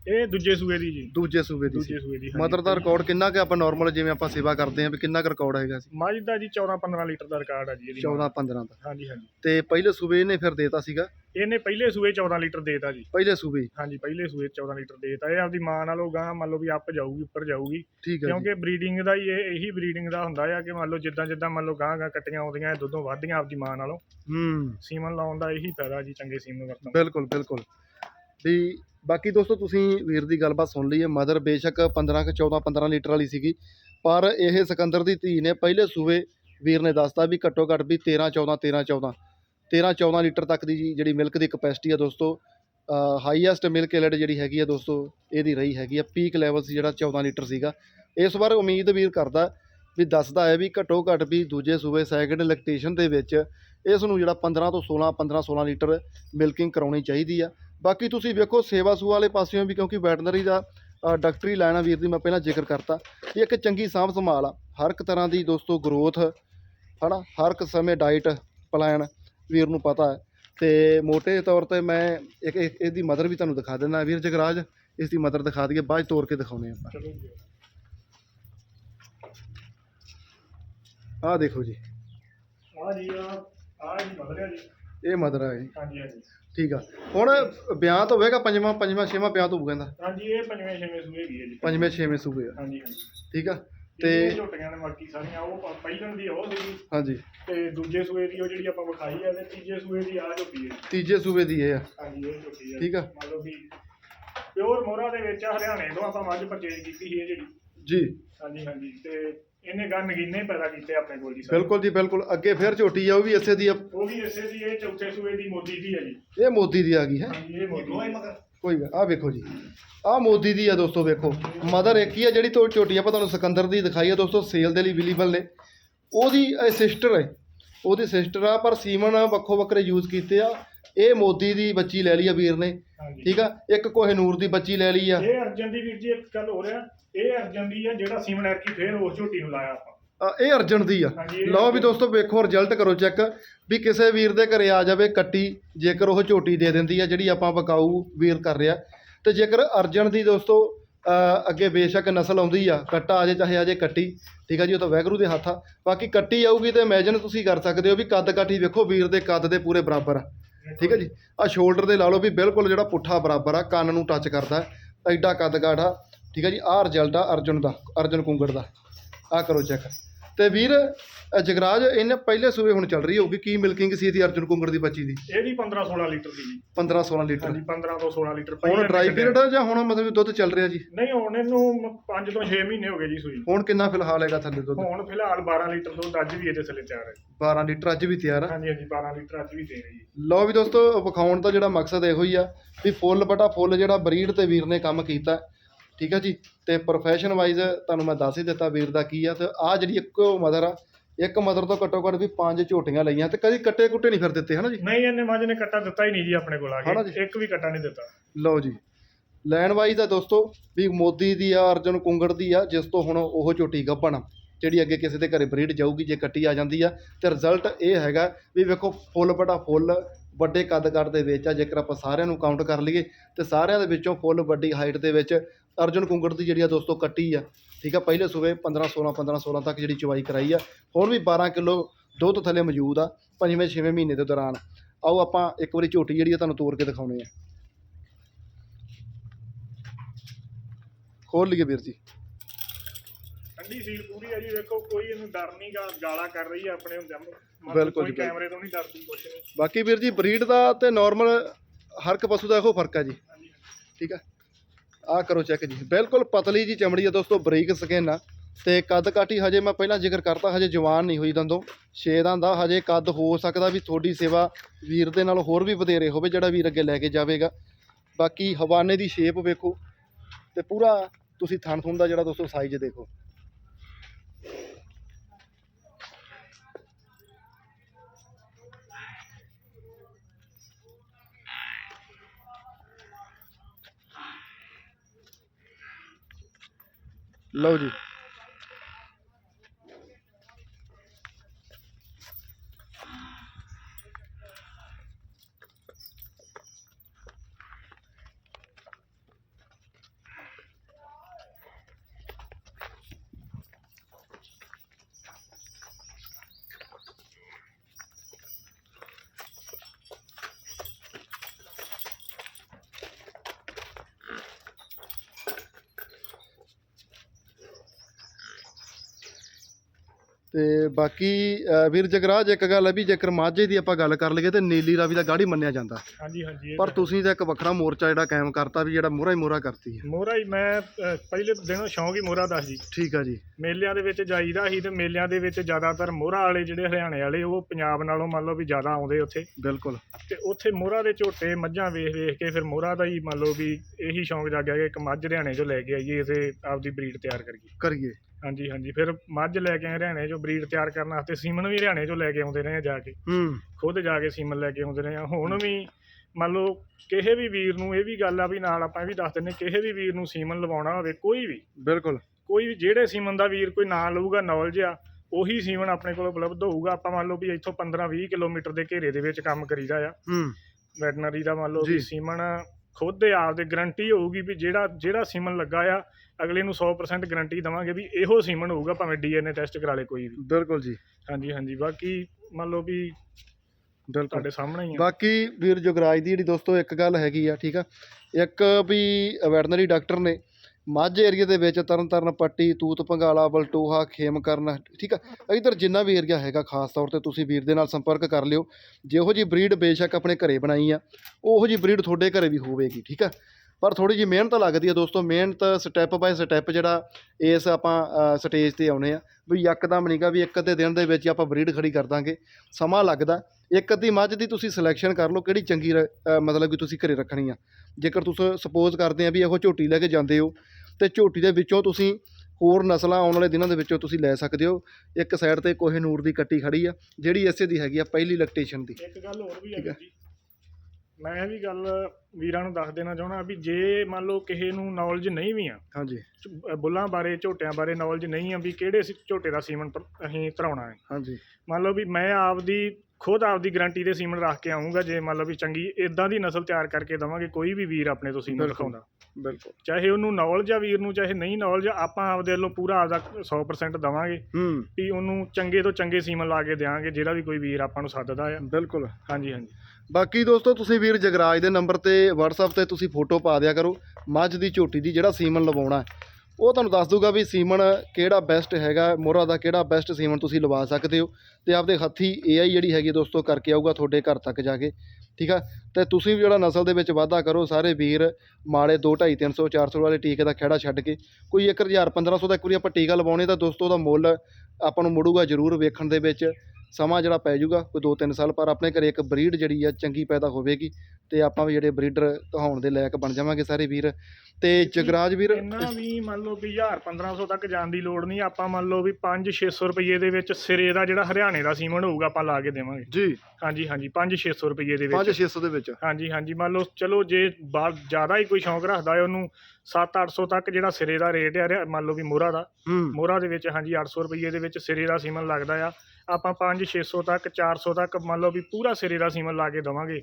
ਇਹ ਦੂਜੇ ਸੂਏ ਦੀ ਜੀ।
ਦੂਜੇ ਸੂਬੇ ਦੀ ਸੀ।
ਦੂਜੇ ਸੂਏ ਦੀ ਹਾਂਜੀ।
ਮਦਰ ਦਾ ਰਿਕਾਰਡ ਕਿੰਨਾ ਕਿ ਆਪਾਂ ਨਾਰਮਲ ਜਿਵੇਂ ਆਪਾਂ ਸੇਵਾ ਕਰਦੇ ਆਂ ਵੀ ਕਿੰਨਾ ਕੁ ਰਿਕਾਰਡ ਹੈਗਾ ਸੀ?
ਮੱਝ ਦਾ ਜੀ 14 15 ਲੀਟਰ ਦਾ ਰਿਕਾਰਡ ਆ ਜੀ ਇਹਦੀ।
14 15 ਦਾ।
ਹਾਂਜੀ ਹਾਂਜੀ।
ਤੇ ਪਹਿਲੇ ਸੂਬੇ ਇਹਨੇ ਫਿਰ ਦੇਤਾ ਸੀਗਾ?
ਇਹਨੇ ਪਹਿਲੇ ਸੂਏ 14 ਲੀਟਰ ਦੇਤਾ ਜੀ।
ਪਹਿਲੇ ਸੂਬੇ ਹੀ।
ਹਾਂਜੀ ਪਹਿਲੇ ਸੂਏ 14 ਲੀਟਰ ਦੇਤਾ। ਇਹ ਆਪਦੀ ਮਾਂ ਨਾਲੋਂ ਗਾਂ ਮੰਨ ਲਓ ਵੀ ਅੱਪ ਜਾਊਗੀ ਉੱਪਰ ਜਾਊਗੀ।
ਠੀਕ ਹੈ ਜੀ।
ਕਿਉਂਕਿ ਬਰੀਡਿੰਗ ਦਾ ਹੀ ਇਹ ਇਹੀ ਬਰੀਡਿੰਗ ਦਾ ਹੁੰਦਾ ਆ ਕਿ ਮੰਨ ਲਓ ਜਿੱਦਾਂ ਜਿੱਦਾਂ ਮੰਨ ਲਓ ਗਾਂ ਗਾਂ ਕੱਟੀਆਂ ਆਉਂਦੀਆਂ ਇਹ ਦੁੱਧੋਂ ਵੱਧਦੀਆਂ ਆਪਦੀ ਮਾਂ ਨਾਲੋਂ।
ਹੂੰ।
ਸੀਮਨ ਲਾਉਣ ਦਾ ਇਹੀ ਫਾਇਦਾ ਜੀ ਚੰਗੇ ਸੀਮਨ ਵਰਤਣ ਦਾ।
ਬਿਲਕੁਲ ਬਿਲਕੁਲ। ਵੀ ਬਾਕੀ ਦੋਸਤੋ, ਤੁਸੀਂ ਵੀਰ ਦੀ ਗੱਲਬਾਤ ਸੁਣ ਲਈ ਹੈ। ਮਦਰ ਬੇਸ਼ੱਕ 15 ਕਿ 14 15 ਲੀਟਰ ਵਾਲੀ ਸੀਗੀ। ਪਰ ਇਹ ਸਿਕੰਦਰ ਦੀ ਧੀ ਨੇ ਪਹਿਲੇ ਸੂਬੇ ਵੀਰ ਨੇ ਦੱਸਤਾ ਵੀ ਘੱਟੋ ਘੱਟ ਵੀ 13 14 13 14 13 14 ਲੀਟਰ ਤੱਕ ਦੀ ਜੀ ਜਿਹੜੀ ਮਿਲਕ ਦੀ ਕਪੈਸਿਟੀ ਆ ਦੋਸਤੋ ਹਾਈਐਸਟ ਮਿਲਕ ਐਲਡ ਜਿਹੜੀ ਹੈਗੀ ਆ ਦੋਸਤੋ, ਇਹਦੀ ਰਹੀ ਹੈਗੀ ਆ। ਪੀਕ ਲੈਵਲ ਸੀ ਜਿਹੜਾ 14 ਲੀਟਰ ਸੀਗਾ। ਇਸ ਵਾਰ ਉਮੀਦ ਵੀਰ ਕਰਦਾ ਵੀ ਦੱਸਦਾ ਹੈ ਵੀ ਘੱਟੋ ਘੱਟ ਵੀ ਦੂਜੇ ਸੂਬੇ ਸੈਕਿੰਡ ਲੈਕਟੇਸ਼ਨ ਦੇ ਵਿੱਚ ਇਸ ਨੂੰ ਜਿਹੜਾ 15 ਤੋਂ 16 15 16 ਲੀਟਰ ਮਿਲਕਿੰਗ ਕਰਾਉਣੀ ਚਾਹੀਦੀ ਆ। ਬਾਕੀ ਤੁਸੀਂ ਵੇਖੋ ਸੇਵਾ ਸੂ ਵਾਲੇ ਪਾਸਿਓਂ ਵੀ ਕਿਉਂਕਿ ਵੈਟਨਰੀ ਦਾ ਡਾਕਟਰੀ ਲਾਈਨ ਆ ਵੀਰ ਦੀ ਮੈਂ ਪਹਿਲਾਂ ਜ਼ਿਕਰ ਕਰਤਾ। ਇਹ ਇੱਕ ਚੰਗੀ ਸਾਂਭ ਸੰਭਾਲ ਆ। ਹਰ ਇੱਕ ਤਰ੍ਹਾਂ ਦੀ ਦੋਸਤੋ ਗਰੋਥ ਹਨਾ? ਹਰ ਇੱਕ ਸਮੇਂ ਡਾਈਟ ਪਲਾਨ ਵੀਰ ਨੂੰ ਪਤਾ ਹੈ। ਤੇ ਮੋٹے ਤੌਰ ਤੇ ਮੈਂ ਇੱਕ ਇਹਦੀ ਮਦਰ ਵੀ ਤੁਹਾਨੂੰ ਦਿਖਾ ਦਿੰਦਾ। ਵੀਰ ਜਗਰਾਜ ਇਸ ਦੀ ਮਦਰ ਦਿਖਾ ਦਈਏ ਬਾਅਦ ਤੋੜ ਕੇ ਦਿਖਾਉਨੇ ਆਪਾਂ। ਆਹ ਦੇਖੋ ਜੀ।
ਆ ਜੀ ਆ ਆ ਜੀ ਮਦਰਿਆ ਜੀ।
ਇਹ ਮਦਰ ਆ ਜੀ।
ਹਾਂਜੀ ਹਾਂਜੀ।
ਠੀਕ ਆ। ਹੁਣ ਬਿਆਨ ਤਾਂ ਹੋਵੇਗਾ ਪੰਜਵਾਂ ਪੰਜਵਾਂ ਛੇਵਾਂ ਬਿਆਨ ਤੋਂ ਕਹਿੰਦਾ
ਹਾਂਜੀ ਇਹ ਪੰਜਵੇਂ ਛੇਵੇਂ ਸੂਏ ਵੀ ਹੈ ਜੀ।
ਪੰਜਵੇਂ ਛੇਵੇਂ ਸੂਬੇ ਆ।
ਹਾਂਜੀ ਹਾਂਜੀ।
ਠੀਕ ਆ। ਤੇ
ਝੋਟੀਆਂ ਨੇ ਬਾਕੀ ਸਾਰੀਆਂ ਉਹ ਪ- ਪਹਿਲਾਂ ਦੀ ਉਹ ਸੀਗੀ
ਹਾਂਜੀ।
ਤੇ ਦੂਜੇ ਸੂਏ ਦੀ ਉਹ ਜਿਹੜੀ ਆਪਾਂ ਵਿਖਾਈ ਆ ਤੇ ਤੀਜੇ ਸੂਏ ਦੀ ਆ ਝੋਟੀ ਹੈ।
ਤੀਜੇ ਸੂਬੇ ਦੀ ਇਹ ਆ।
ਹਾਂਜੀ ਇਹ ਝੋਟੀ ਹੈ
ਠੀਕ ਆ।
ਮੰਨ ਲਓ ਵੀ ਪਿਓਰ ਮੋਹਰਾ ਦੇ ਵਿੱਚ ਆ, ਹਰਿਆਣੇ ਤੋਂ ਆਪਾਂ ਮੱਝ ਪਰਚੇਜ ਕੀਤੀ ਸੀ ਇਹ ਜਿਹੜੀ।
ਜੀ।
ਹਾਂਜੀ ਹਾਂਜੀ। ਤੇ ਇਹਨੇ ਗਾਂ ਨਗੀਨੇ ਪੈਦਾ ਕੀਤੇ ਆਪਣੇ ਕੋਲ ਜੀ? ਸਾਰੇ।
ਬਿਲਕੁਲ ਜੀ ਬਿਲਕੁਲ। ਅੱਗੇ ਫਿਰ ਝੋਟੀ ਆ ਉਹ ਵੀ ਇਸੇ ਦੀ ਆ।
ਉਹ ਵੀ ਇਸੇ ਦੀ ਇਹ ਚੌਥੇ ਸੂਏ ਦੀ ਮੋਦੀ ਦੀ ਹੈ ਜੀ।
ਇਹ ਮੋਦੀ ਦੀ ਆ ਗਈ ਹੈ?
ਹਾਂਜੀ ਇਹ ਮੋਦੀ ਦੀ।
ਕੋਈ ਆ ਵੇਖੋ ਜੀ। ਆ ਮੋਦੀ ਦੀ ਆ ਦੋਸਤੋ ਵੇਖੋ। ਮਦਰ ਇੱਕ ਹੀ ਆ ਜਿਹੜੀ ਤੋਂ ਝੋਟੀ ਆਪਾਂ ਤੁਹਾਨੂੰ ਸਿਕੰਦਰ ਦੀ ਦਿਖਾਈ ਆ ਦੋਸਤੋ ਸੇਲ ਦੇ ਲਈ ਅਵੇਲੇਬਲ ਨੇ। ਉਹਦੀ ਸਿਸਟਰ ਹੈ। ਉਹਦੀ ਸਿਸਟਰ ਆ ਪਰ ਸੀਮਨ ਵੱਖੋ ਵੱਖਰੇ ਯੂਜ਼ ਕੀਤੇ ਆ। ਇਹ ਮੋਦੀ ਦੀ ਬੱਚੀ ਲੈ ਲਈ ਆ ਵੀਰ ਨੇ।
ਹਾਂਜੀ।
ਠੀਕ ਆ? ਇੱਕ ਕੋਹਨੂਰ ਦੀ ਬੱਚੀ ਲੈ ਲਈ ਆ।
ਇਹ ਅਰਜਨ ਦੀ ਵੀਰ ਜੀ ਇੱਕ ਗੱਲ ਹੋ ਰਿਹਾ ਇਹ ਅਰਜਨ ਦੀ ਹੈ ਜਿਹੜਾ ਸੀਮਨ ਐਰਕੀ ਫੇਰ ਉਸ ਝੋਟੀ ਨੂੰ ਲਾਇਆ ਆਪਾਂ।
ਆ, ਇਹ ਅਰਜਨ ਦੀ ਆ।
ਹਾਂਜੀ, ਇਹ
ਲਓ ਵੀ। ਦੋਸਤੋ ਵੇਖੋ ਰਿਜ਼ਲਟ ਕਰੋ ਚੈੱਕ ਵੀ ਕਿਸੇ ਵੀਰ ਦੇ ਘਰੇ ਆ ਜਾਵੇ ਕੱਟੀ ਜੇਕਰ ਉਹ ਝੋਟੀ ਦੇ ਦਿੰਦੀ ਆ ਜਿਹੜੀ ਆਪਾਂ ਵਿਕਾਊ ਵੀਰ ਕਰ ਰਿਹਾ। ਤੇ ਜੇਕਰ ਅਰਜਨ ਦੀ ਦੋਸਤੋ ਅ, ਅੱਗੇ ਬੇਸ਼ੱਕ ਨਸਲ ਆਉਂਦੀ ਆ ਕੱਟਾ ਆ ਜੇ ਚਾਹੇ ਆ ਜੇ ਕੱਟੀ ਠੀਕ ਆ ਜੀ ਉਹ ਤਾਂ ਵੈਗਰੂ ਦੇ ਹੱਥ ਆ। ਬਾਕੀ ਕੱਟੀ ਆਊਗੀ ਤੇ ਇਮੇਜਿਨ ਤੁਸੀਂ ਕਰ ਸਕਦੇ ਹੋ ਵੀ ਕੱਦ ਕਾਠੀ ਵੇਖੋ ਵੀਰ ਦੇ ਕੱਦ ਦੇ ਪੂਰੇ ਬਰਾਬਰ ਆ। ਠੀਕ ਹੈ ਜੀ? ਆ ਸ਼ੋਲਡਰ ਦੇ ਲਾ ਲਓ ਵੀ ਬਿਲਕੁਲ ਜਿਹੜਾ ਪੁੱਠਾ ਬਰਾਬਰ ਆ, ਕੰਨ ਨੂੰ ਟੱਚ ਕਰਦਾ ਐਡਾ ਕੱਦ ਕਾਠ ਆ ਠੀਕ ਹੈ ਜੀ? ਆਹ ਰਿਜ਼ਲਟ ਆ ਅਰਜੁਨ ਦਾ, ਅਰਜੁਨ ਕੁੰਗੜ ਦਾ। ਆ ਕਰੋ ਚੈੱਕ ਤੇ ਵੀਰ ਅ, ਜਗਰਾਜ ਇਹਨੇ ਪਹਿਲੇ ਸੂਏ ਹੁਣ ਚੱਲ ਰਹੀ ਹੋਊਗੀ। ਕੀ ਮਿਲਕਿੰਗ ਸੀ ਇਹਦੀ ਅਰਜਨ ਕੁੰਗੜ ਦੀ ਬੱਚੀ ਦੀ?
ਇਹਦੀ 15 16 ਲੀਟਰ ਦੀ ਜੀ।
15 16 ਲੀਟਰ।
ਹਾਂਜੀ 15 ਤੋਂ 16 ਲੀਟਰ
ਹੁਣ
ਪਹਿਲਾਂ
ਡਰਾਈ
ਕੱਢਿਆ।
ਪੀਰੀਅਡ ਆ ਜਾਂ ਹੁਣ ਮਤਲਬ ਦੁੱਧ ਚੱਲ ਰਿਹਾ ਜੀ?
ਨਹੀਂ ਹੁਣ ਇਹਨੂੰ 5 ਤੋਂ 6 ਮਹੀਨੇ ਹੋ ਗਏ ਜੀ ਸੂਈ
ਹੁਣ ਕਿੰਨਾ ਫਿਲਹਾਲ ਹੈਗਾ ਥੱਲੇ ਦੁੱਧ?
ਹੁਣ ਫਿਲਹਾਲ 12 ਲੀਟਰ ਦੁੱਧ ਅੱਜ ਵੀ ਇਹਦੇ ਥੱਲੇ ਤਿਆਰ ਹੈ।
12 ਲੀਟਰ ਅੱਜ ਵੀ ਤਿਆਰ ਆ?
ਹਾਂਜੀ ਹਾਂਜੀ 12 ਲੀਟਰ ਅੱਜ ਵੀ ਦੇ ਰਹੀ ਹੈ
ਲਓ ਵੀ ਦੋਸਤੋ ਵਿਖਾਉਣ ਦਾ ਜਿਹੜਾ ਮਕਸਦ ਇਹੋ ਹੀ ਆ ਵੀ ਫੁੱਲ ਬਟਾ ਫੁੱਲ ਜਿਹੜਾ ਬਰੀਡ ਤੇ ਵੀਰ ਨੇ ਕੰਮ ਕੀਤਾ। ਠੀਕ ਆ ਜੀ? ਤੇ ਪ੍ਰੋਫੈਸ਼ਨ ਵਾਈਜ਼ ਤੁਹਾਨੂੰ ਮੈਂ ਦੱਸ ਹੀ ਦਿੱਤਾ ਵੀਰ ਦਾ ਕੀ ਆ ਤੇ ਆ ਜਿਹੜੀ ਇੱਕੋ ਮਦਰ ਆ ਇੱਕ ਮਦਰ ਤੋਂ ਘੱਟੋ ਘੱਟ ਵੀ ਪੰਜ ਝੋਟੀਆਂ ਲਈਆਂ ਤੇ ਕਦੀ ਕੱਟੇ ਕੁੱਟੇ ਨਹੀਂ ਫਿਰ ਦਿੱਤੇ ਹਨਾ ਜੀ?
ਨਹੀਂ ਇਹਨੇ ਮੱਝ ਨੇ ਕੱਟਾ ਦਿੱਤਾ ਹੀ ਨਹੀਂ ਜੀ ਆਪਣੇ ਕੋਲ ਆ
ਹਨਾ
ਕੇ? ਇੱਕ ਵੀ ਕੱਟਾ ਨਹੀਂ ਦਿੱਤਾ।
ਲਓ ਜੀ। ਲੈਣ ਵਾਈਜ਼ ਆ ਦੋਸਤੋ ਵੀ ਮੋਦੀ ਦੀ ਆ ਅਰਜਨ ਕੁੰਗੜ ਦੀ ਆ ਜਿਸ ਤੋਂ ਹੁਣ ਉਹ ਝੋਟੀ ਗੱਭਣ ਜਿਹੜੀ ਅੱਗੇ ਕਿਸੇ ਦੇ ਘਰੇ ਬਰੀਡ ਜਾਊਗੀ ਜੇ ਕੱਟੀ ਆ ਜਾਂਦੀ ਆ ਤੇ ਰਿਜ਼ਲਟ ਇਹ ਹੈਗਾ ਵੀ ਵੇਖੋ ਫੁੱਲ ਬੜਾ ਫੁੱਲ ਵੱਡੇ ਕੱਦ ਕੱਦ ਦੇ ਵਿੱਚ ਆ ਜੇਕਰ ਆਪਾਂ ਸਾਰਿਆਂ ਨੂੰ ਕਾਊਂਟ ਕਰ ਲਈਏ ਤੇ ਸਾਰਿਆਂ ਦੇ ਵਿੱਚੋਂ ਫੁੱਲ ਵੱਡੀ ਹਾਈਟ ਦੇ ਵਿੱਚ ਅਰਜਨ ਕੁੰਗੜ ਦੀ ਜਿਹੜੀ ਆ ਦੋਸਤੋ ਕੱਟੀ ਆ ਠੀਕ ਆ ਪਹਿਲੇ ਸੂਬੇ 15 16 15 16 ਤੱਕ ਜਿਹੜੀ ਚਵਾਈ ਕਰਾਈ ਆ ਹੁਣ ਵੀ 12 ਕਿਲੋ ਦੁੱਧ ਥੱਲੇ ਮੌਜੂਦ ਆ ਪੰਜਵੇਂ ਛੇਵੇਂ ਮਹੀਨੇ ਦੇ ਦੌਰਾਨ। ਆਓ ਆਪਾਂ ਇੱਕ ਵਾਰੀ ਝੋਟੀ ਜਿਹੜੀ ਆ ਤੁਹਾਨੂੰ ਤੋੜ ਕੇ ਦਿਖਾਉਣੇ ਆ। ਖੋਲ ਲਈਏ ਵੀਰ ਜੀ।
ਠੰਡੀ ਸੀਲ ਪੂਰੀ ਆ ਜੀ ਵੇਖੋ ਕੋਈ ਇਹਨੂੰ ਡਰ ਨਹੀਂ ਗਾ ਗਾਲਾਂ ਕਰ ਰਹੀ ਆ ਆਪਣੇ ਹੁੰਦਿਆਂ।
ਬਿਲਕੁਲ
ਕੋਈ। ਕੈਮਰੇ ਤੋਂ ਨਹੀਂ ਡਰਦੀ ਕੁਛ ਨਹੀਂ
ਬਾਕੀ ਵੀਰ ਜੀ ਬਰੀਡ ਦਾ ਤੇ ਨਾਰਮਲ ਹਰ ਇੱਕ ਪਸ਼ੂ ਦਾ ਇਹੋ ਫ਼ਰਕ ਆ ਜੀ। ਠੀਕ ਆ। ਆਹ ਕਰੋ ਚੈੱਕ ਜੀ। ਬਿਲਕੁਲ ਪਤਲੀ ਜੀ ਚਮੜੀ ਆ ਦੋਸਤੋ, ਬਰੀਕ ਸਕਿਨ ਆ। ਤੇ ਕੱਦ ਕਾਠੀ ਹਜੇ ਮੈਂ ਪਹਿਲਾਂ ਜ਼ਿਕਰ ਕਰਤਾ, ਹਜੇ ਜਵਾਨ ਨਹੀਂ ਹੋਈ ਦੰਦੋਂ। ਛੇ ਦਾ ਹਜੇ ਕੱਦ ਹੋ ਸਕਦਾ ਵੀ ਤੁਹਾਡੀ ਸੇਵਾ ਵੀਰ ਦੇ ਨਾਲ ਹੋਰ ਵੀ ਵਧੇਰੇ ਹੋਵੇ, ਜਿਹੜਾ ਵੀਰ ਅੱਗੇ ਲੈ ਕੇ ਜਾਵੇਗਾ। ਬਾਕੀ ਹਵਾਨੇ ਦੀ ਸ਼ੇਪ ਵੇਖੋ ਤੇ ਪੂਰਾ ਤੁਸੀਂ ਥਣ ਥੁਣ ਦਾ ਜਿਹੜਾ ਦੋਸਤੋ ਸਾਈਜ਼ ਦੇਖੋ। ਲਓ ਜੀ। ਤੇ ਬਾਕੀ ਅ, ਵੀਰ ਜਗਰਾਜ ਇੱਕ ਗੱਲ ਹੈ ਵੀ ਜੇਕਰ ਮਾਝੇ ਦੀ ਆਪਾਂ ਗੱਲ ਕਰ ਲਈਏ ਤੇ ਨੀਲੀ ਰਾਵੀ ਦਾ ਗਾੜੀ ਮੰਨਿਆ ਜਾਂਦਾ।
ਹਾਂਜੀ ਹਾਂਜੀ ਇਹ
ਪਰ ਤੁਸੀਂ ਤਾਂ ਇੱਕ ਵੱਖਰਾ ਮੋਰਚਾ ਜਿਹੜਾ ਕਾਇਮ ਕਰਤਾ ਵੀ ਜਿਹੜਾ ਮੋਹਰਾ ਹੀ ਮੋਹਰਾ ਕਰਤੀ ਹੈ।
ਮੋਹਰਾ ਹੀ ਮੈਂ ਪਹਿਲੇ ਦਿਨੋਂ ਸ਼ੌਂਕ ਹੀ ਮੋਹਰਾ ਦਾ ਸੀ।
ਠੀਕ ਆ ਜੀ।
ਮੇਲਿਆਂ ਦੇ ਵਿੱਚ ਜਾਈਦਾ ਸੀ ਤੇ ਮੇਲਿਆਂ ਦੇ ਵਿੱਚ ਜ਼ਿਆਦਾਤਰ ਮੋਹਰਾ ਵਾਲੇ ਜਿਹੜੇ ਹਰਿਆਣੇ ਵਾਲੇ ਉਹ ਪੰਜਾਬ ਨਾਲੋਂ ਮੰਨ ਲਓ ਵੀ ਜ਼ਿਆਦਾ ਆਉਂਦੇ ਉੱਥੇ।
ਬਿਲਕੁਲ।
ਤੇ ਉੱਥੇ ਮੋਹਰਾ ਦੇ ਝੋਟੇ ਮੱਝਾਂ ਵੇਖ ਵੇਖ ਕੇ ਫਿਰ ਮੋਹਰਾ ਦਾ ਹੀ ਮੰਨ ਲਓ ਵੀ ਇਹੀ ਸ਼ੌਂਕ ਜਾਗਿਆ ਕਿ ਇੱਕ ਮੱਝ ਹਰਿਆਣੇ ਚੋਂ ਲੈ ਕੇ ਆਈਏ ਤੇ ਆਪਦੀ ਬਰੀਡ ਤਿਆਰ ਕਰੀਏ।
ਕਰੀਏ।
ਹਾਂਜੀ ਹਾਂਜੀ। ਫਿਰ ਮੱਝ ਲੈ ਕੇ ਆਏ ਹਰਿਆਣੇ ਚੋਂ ਬਰੀਡ ਤਿਆਰ ਕਰਨ ਵਾਸਤੇ। ਸੀਮਨ ਵੀ ਹਰਿਆਣੇ ਚੋਂ ਲੈ ਕੇ ਆਉਂਦੇ ਰਹੇ ਆ ਜਾ ਕੇ।
ਹੂੰ।
ਖੁਦ ਜਾ ਕੇ ਸੀਮਨ ਲੈ ਕੇ ਆਉਂਦੇ ਰਹੇ ਆ। ਹੁਣ ਵੀ ਮੰਨ ਲਓ ਕਿਸੇ ਵੀ ਵੀਰ ਨੂੰ ਇਹ ਵੀ ਗੱਲ ਆ ਵੀ ਨਾਲ ਆਪਾਂ ਇਹ ਵੀ ਦੱਸ ਦਿੰਦੇ ਕਿਸੇ ਵੀ ਵੀਰ ਨੂੰ ਸੀਮਨ ਲਵਾਉਣਾ ਹੋਵੇ ਕੋਈ ਵੀ।
ਬਿਲਕੁਲ।
ਕੋਈ ਵੀ ਜਿਹੜੇ ਸੀਮਨ ਦਾ ਵੀਰ ਕੋਈ ਨਾਂ ਲਊਗਾ ਨੌਲੇਜ ਆ ਉਹੀ ਸੀਮਨ ਆਪਣੇ ਕੋਲ ਉਪਲਬਧ ਹੋਊਗਾ। ਆਪਾਂ ਮੰਨ ਲਓ ਵੀ ਇੱਥੋਂ 15-20 ਕਿਲੋਮੀਟਰ ਦੇ ਘੇਰੇ ਦੇ ਵਿੱਚ ਕੰਮ ਕਰੀਦਾ ਆ।
ਹੂੰ।
ਵੈਟਨਰੀ ਦਾ ਮੰਨ ਲਓ। ਵੀ ਸੀਮਨ ਖੁਦ ਦੇ ਆਪ ਦੇ ਗਰੰਟੀ ਹੋਊਗੀ ਵੀ ਜਿਹੜਾ ਜਿਹੜਾ ਸੀਮਨ ਲੱਗਾ ਆ ਅਗਲੇ ਨੂੰ 100% ਗਰੰਟੀ ਦਵਾਂਗੇ ਵੀ ਇਹੋ ਸੀਮਨ ਹੋਊਗਾ ਭਾਵੇਂ ਡੀਐਨਏ ਟੈਸਟ ਕਰਾ ਲੇ ਕੋਈ ਵੀ।
ਬਿਲਕੁਲ ਜੀ।
ਹਾਂਜੀ ਹਾਂਜੀ ਬਾਕੀ ਮੰਨ ਲਓ ਵੀ
ਬਿਲਕੁਲ।
ਤੁਹਾਡੇ ਸਾਹਮਣੇ ਹੀ ਆ।
ਬਾਕੀ ਵੀਰ ਜੁਗਰਾਜ ਦੀ ਜਿਹੜੀ ਦੋਸਤੋ ਇੱਕ ਗੱਲ ਹੈਗੀ ਆ ਠੀਕ ਆ? ਇੱਕ ਵੀ ਵੈਟਰਨਰੀ ਡਾਕਟਰ ਨੇ ਮਾਝੇ ਏਰੀਏ ਦੇ ਵਿੱਚ ਤਰਨ ਤਾਰਨ ਪੱਟੀ, ਤੂਤ ਭੰਗਾਲਾ ਬਲਟੋਹਾ, ਖੇਮਕਰਨ, ਠੀਕ ਆ, ਇੱਧਰ ਜਿੰਨਾ ਵੀ ਏਰੀਆ ਹੈਗਾ ਖਾਸ ਤੌਰ ਤੇ ਤੁਸੀਂ ਵੀਰ ਦੇ ਨਾਲ ਸੰਪਰਕ ਕਰ ਲਿਓ। ਜਿਹੋ ਜਿਹੀ ਬਰੀਡ ਬੇਸ਼ੱਕ ਆਪਣੇ ਘਰੇ ਬਣਾਈ ਆ, ਉਹੋ ਜਿਹੀ ਬਰੀਡ ਤੁਹਾਡੇ ਘਰੇ ਵੀ ਹੋਵੇਗੀ, ਠੀਕ ਆ। ਪਰ ਥੋੜ੍ਹੀ ਜਿਹੀ ਮਿਹਨਤ ਲੱਗਦੀ ਆ ਦੋਸਤੋ, ਮਿਹਨਤ ਸਟੈਪ ਬਾਏ ਸਟੈਪ ਜਿਹੜਾ ਇਸ ਆਪਾਂ ਸਟੇਜ ਤੇ ਆਉਨੇ ਆ, ਵੀ ਯਕਦਮ ਨਹੀਂਗਾ ਵੀ ਇੱਕ ਅੱਧੇ ਦਿਨ ਦੇ ਵਿੱਚ ਆਪਾਂ ਬਰੀਡ ਖੜੀ ਕਰ ਦਾਂਗੇ, ਸਮਾਂ ਲੱਗਦਾ, ਇੱਕ ਅੱਧੀ ਮੱਝ ਦੀ ਤੁਸੀਂ ਸਿਲੈਕਸ਼ਨ ਕਰ ਲਓ ਕਿਹੜੀ ਚੰਗੀ ਰ- ਮਤਲਬ ਕਿ ਤੁਸੀਂ ਘਰੇ ਰੱਖਣੀ ਆ। ਜੇਕਰ ਤੁਸੀਂ ਸਪੋਜ਼ ਕਰਦੇ ਆ ਵੀ ਇਹੋ ਝੋਟੀ ਲੈ ਕੇ ਜਾਂਦੇ ਹੋ ਤੇ ਝੋਟੀ ਦੇ ਵਿੱਚੋਂ ਤੁਸੀਂ ਹੋਰ ਨਸਲਾਂ ਆਉਣ ਵਾਲੇ ਦਿਨਾਂ ਦੇ ਵਿੱਚੋਂ ਤੁਸੀਂ ਲੈ ਸਕਦੇ ਹੋ। ਇੱਕ ਸਾਈਡ ਤੇ ਕੋਹੇ ਨੂਰ ਦੀ ਕੱਟੀ ਖੜੀ ਆ ਜਿਹੜੀ ਇਸੇ ਦੀ ਹੈਗੀ ਆ ਪਹਿਲੀ ਲੈਕਟੇਸ਼ਨ ਦੀ।
ਇੱਕ ਗੱਲ ਹੋਰ ਵੀ ਹੈ। ਜੀ। ਮੈਂ ਇਹ ਵੀ ਗੱਲ ਵੀਰਾਂ ਨੂੰ ਦੱਸ ਦੇਣਾ ਚਾਹਣਾ ਵੀ ਜੇ ਮੰਨ ਲਓ ਕਿਸੇ ਨੂੰ ਨੌਲੇਜ ਨਹੀਂ ਵੀ ਆ
ਹਾਂਜੀ।
ਬੁੱਲਾਂ ਬਾਰੇ ਝੋਟਿਆਂ ਬਾਰੇ ਨੌਲੇਜ ਨਹੀਂ ਆ ਵੀ ਕਿਹੜੇ ਝੋਟੇ ਦਾ ਸੀਮਨ ਅਸੀਂ ਧਰਾਉਣਾ ਹੈ।
ਹਾਂਜੀ।
ਮੰਨ ਲਓ ਵੀ ਮੈਂ ਆਪਦੀ ਖੁਦ ਆਪਦੀ ਗਾਰੰਟੀ ਦੇ ਸੀਮਨ ਰੱਖ ਕੇ ਆਉਂਗਾ ਜੇ ਮੰਨ ਲਓ ਵੀ ਚੰਗੀ ਇਦਾਂ ਦੀ ਨਸਲ ਤਿਆਰ ਕਰਕੇ ਦਵਾਂਗੇ ਕੋਈ ਵੀ ਵੀਰ ਆਪਣੇ ਤੋਂ ਸੀਮਨ। ਦਿਖਾਉਂਦਾ
ਬਿਲਕੁਲ।
ਚਾਹੇ ਉਹਨੂੰ ਨੌਲੇਜ ਆ ਵੀਰ ਨੂੰ ਚਾਹੇ ਨਹੀਂ ਨੌਲੇਜ ਆਪਾਂ ਆਪਦੇ ਵੱਲੋਂ ਪੂਰਾ ਆਪਦਾ 100% ਦਵਾਂਗੇ।
ਹੂੰ।
ਵੀ ਉਹਨੂੰ ਚੰਗੇ ਤੋਂ ਚੰਗੇ ਸੀਮਨ ਲਾ ਕੇ ਦੇਵਾਂਗੇ ਜਿਹੜਾ ਵੀ ਕੋਈ ਵੀਰ ਆਪਾਂ ਨੂੰ ਸੱਦਦਾ ਆ।
ਬਿਲਕੁਲ।
ਹਾਂਜੀ ਹਾਂਜੀ।
ਬਾਕੀ ਦੋਸਤੋ ਤੁਸੀਂ ਵੀਰ ਜਗਰਾਜ ਦੇ ਨੰਬਰ ਤੇ WhatsApp ਤੇ ਤੁਸੀਂ ਫੋਟੋ ਪਾ ਦਿਆ ਕਰੋ। ਮੱਝ ਦੀ ਝੋਟੀ ਦੀ ਜਿਹੜਾ ਸੀਮਨ ਲਵਾਉਣਾ ਹੈ, ਉਹ ਤੁਹਾਨੂੰ ਦੱਸ ਦੂਗਾ ਵੀ ਸੀਮਨ ਕਿਹੜਾ ਬੈਸਟ ਹੈਗਾ, ਮੋਹਰਾ ਦਾ ਕਿਹੜਾ ਬੈਸਟ ਸੀਮਨ ਤੁਸੀਂ ਲਵਾ ਸਕਦੇ ਹੋ ਤੇ ਆਪਦੇ ਹੱਥੀ AI ਜਿਹੜੀ ਹੈਗੀ ਦੋਸਤੋ ਕਰਕੇ ਆਊਗਾ ਤੁਹਾਡੇ ਘਰ ਤੱਕ ਜਾ ਕੇ, ਠੀਕ ਆ? ਤੇ ਤੁਸੀਂ ਵੀ ਜਿਹੜਾ ਨਸਲ ਦੇ ਵਿੱਚ ਵਾਧਾ ਕਰੋ, ਸਾਰੇ ਵੀਰ ਮਾੜੇ 2 2.5 300 400 ਵਾਲੇ ਟੀਕੇ ਦਾ ਖਹਿੜਾ ਛੱਡ ਕੇ, ਕੋਈ 1000 1500 ਦਾ ਇੱਕ ਵਾਰੀ ਆਪਾਂ ਟੀਕਾ ਲਵਾਉਣੇ ਤਾਂ ਦੋਸਤੋ ਦਾ ਮੁੱਲ ਆਪਾਂ ਨੂੰ ਮੁੜੂਗਾ ਜ਼ਰੂਰ ਵੇਖਣ ਦੇ ਵਿੱਚ। ਸਮਾਂ ਜਿਹੜਾ ਪੈ ਜਾਊਗਾ ਕੋਈ 2-3 ਸਾਲ ਪਰ ਆਪਣੇ ਘਰੇ ਇੱਕ ਬਰੀਡ ਜਿਹੜੀ ਆ ਚੰਗੀ ਪੈਦਾ ਹੋਵੇਗੀ ਤੇ ਆਪਾਂ ਵੀ ਜਿਹੜੇ ਬਰੀਡਰ ਕਹਾਉਣ ਦੇ ਲਾਇਕ ਬਣ ਜਾਵਾਂਗੇ ਸਾਰੇ ਵੀਰ। ਤੇ ਜਗਰਾਜ ਵੀਰ
ਇਹਨਾਂ ਵੀ ਮੰਨ ਲਓ ਵੀ 1000 1500 ਤੱਕ ਜਾਣ ਦੀ ਲੋੜ ਨਹੀਂ। ਆਪਾਂ ਮੰਨ ਲਓ ਵੀ 5 600 ਰੁਪਏ ਦੇ ਵਿੱਚ ਸਿਰੇ ਦਾ ਜਿਹੜਾ ਹਰਿਆਣੇ ਦਾ ਸੀਮਨ ਹੋਊਗਾ ਆਪਾਂ ਲਾ ਕੇ ਦੇਵਾਂਗੇ।
ਜੀ।
ਹਾਂਜੀ ਹਾਂਜੀ 5 600 ਰੁਪਏ ਦੇ ਵਿੱਚ।
5-600 ਦੇ ਵਿੱਚ।
ਹਾਂਜੀ ਹਾਂਜੀ ਮੰਨ ਲਓ ਚਲੋ ਜੇ ਜ਼ਿਆਦਾ ਹੀ ਕੋਈ ਸ਼ੌਂਕ ਰੱਖਦਾ ਹੈ ਉਹਨੂੰ 7-800 ਤੱਕ ਜਿਹੜਾ ਸਿਰੇ ਦਾ ਰੇਟ ਹੈ ਮੰਨ ਲਓ ਵੀ ਮੋਹਰਾ ਦਾ।
ਹੂੰ।
ਮੋਹਰਾ ਦੇ ਵਿੱਚ ਹਾਂਜੀ 800 ਰੁਪਏ ਦੇ ਵਿੱਚ ਸਿਰੇ ਦਾ ਸੀਮਨ ਲੱਗਦਾ ਆ। ਆਪਾਂ 5-600 ਤੱਕ 400 ਤੱਕ ਮੰਨ ਲਓ ਵੀ ਪੂਰਾ ਸਿਰੇ ਦਾ ਸੀਮਨ ਲਾ ਕੇ ਦਵਾਂਗੇ।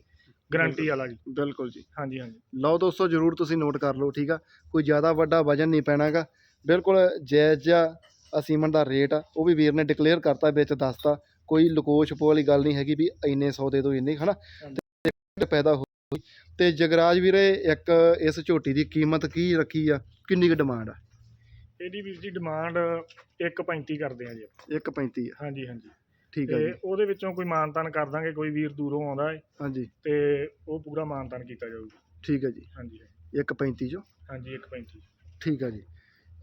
ਗਰੰਟੀ ਵਾਲਾ ਜੀ।
ਬਿਲਕੁਲ ਜੀ।
ਹਾਂਜੀ ਹਾਂਜੀ।
ਲਓ ਦੋਸਤੋ ਜਰੂਰ ਤੁਸੀਂ ਨੋਟ ਕਰ ਲਓ ਠੀਕ ਆ? ਕੋਈ ਜ਼ਿਆਦਾ ਵੱਡਾ ਵਜਨ ਨਹੀਂ ਪੈਣਾਗਾ। ਬਿਲਕੁਲ ਜਾਇਜ਼ ਜਿਹਾ ਅਸੀਮਨ ਦਾ ਰੇਟ ਆ। ਉਹ ਵੀ ਵੀਰ ਨੇ ਡਿਕਲੇਅਰ ਕਰਤਾ ਵਿੱਚ ਦੱਸਤਾ। ਕੋਈ ਲਕੋਸ਼ ਪੋ ਵਾਲੀ ਗੱਲ ਨਹੀਂ ਹੈਗੀ ਵੀ ਇੰਨੇ ਸੌ ਦੇ ਦੋ ਇੰਨੇ ਹਨਾ? ਤੇ ਪੈਦਾ ਹੋਈ ਤੇ ਜਗਰਾਜ ਵੀਰੇ ਇੱਕ ਇਸ ਝੋਟੀ ਦੀ ਕੀਮਤ ਕੀ ਰੱਖੀ ਆ? ਕਿੰਨੀ ਕੁ ਡਿਮਾਂਡ ਆ?
ਇਹਦੀ ਵੀਰ ਜੀ ਡਿਮਾਂਡ 1.35 ਕਰਦੇ ਆ ਜੀ ਆਪਾਂ।
1.35 ਆ।
ਹਾਂਜੀ ਹਾਂਜੀ।
ਠੀਕ ਆ
ਤੇ
ਜੀ।
ਉਹਦੇ ਵਿੱਚੋਂ ਕੋਈ ਮਾਨਤਾਨ ਕਰ ਦਾਂਗੇ ਕੋਈ ਵੀਰ ਦੂਰੋਂ ਆਉਂਦਾ ਹੈ
ਹਾਂਜੀ।
ਤੇ ਉਹ ਪੂਰਾ ਮਾਨਤਾਨ ਕੀਤਾ ਜਾਊਗਾ।
ਠੀਕ ਆ ਜੀ।
ਹਾਂਜੀ
1.35 ਚੋਂ?
ਹਾਂਜੀ 1.35
ਠੀਕ ਆ ਜੀ।